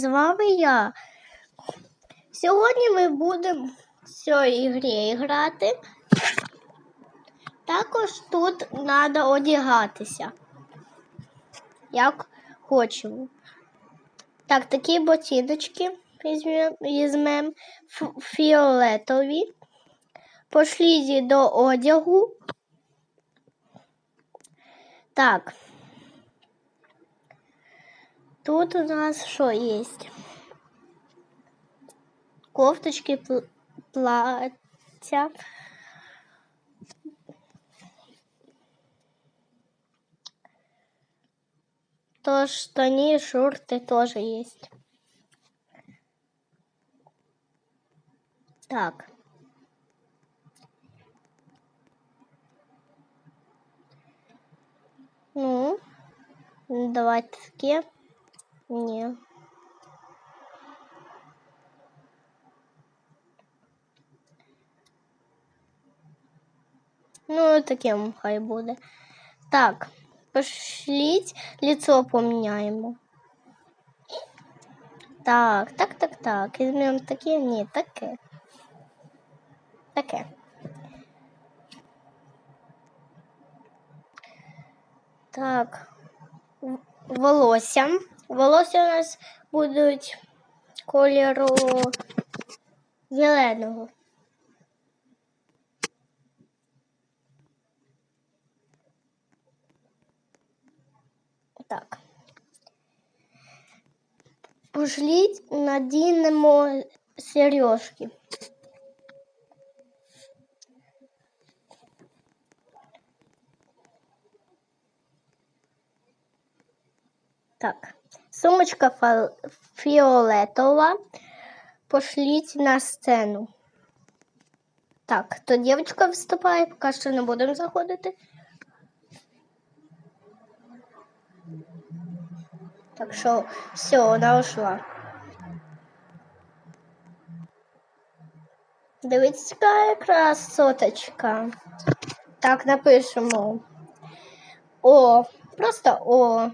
з вами я. Сьогодні ми будемо в цій грі грати. Також тут треба одягатися. Як хочемо. Так, такі ботиночки візьмемо, фіолетові. Пошлізі до одягу. Так. Тут у нас що є? Кофточки, пл- плаття. То штани, шорты тоже есть. Так. Ну, давайте таке. Ні. Ну, таким хай буде. Так, пошліть лицо поміняємо. Так, так, так, так. Візьмемо таке, ні, таке. Таке. Так. В- Волосся. Волосся у нас будуть кольору зеленого. Так. Пошліть, надінемо сережки. Так, сумочка фіолетова. Пошліть на сцену. Так, то дівчинка виступає, поки що не будемо заходити. Так що все, вона ушла. Дивіться, яка красоточка. Так, напишемо. О, просто О.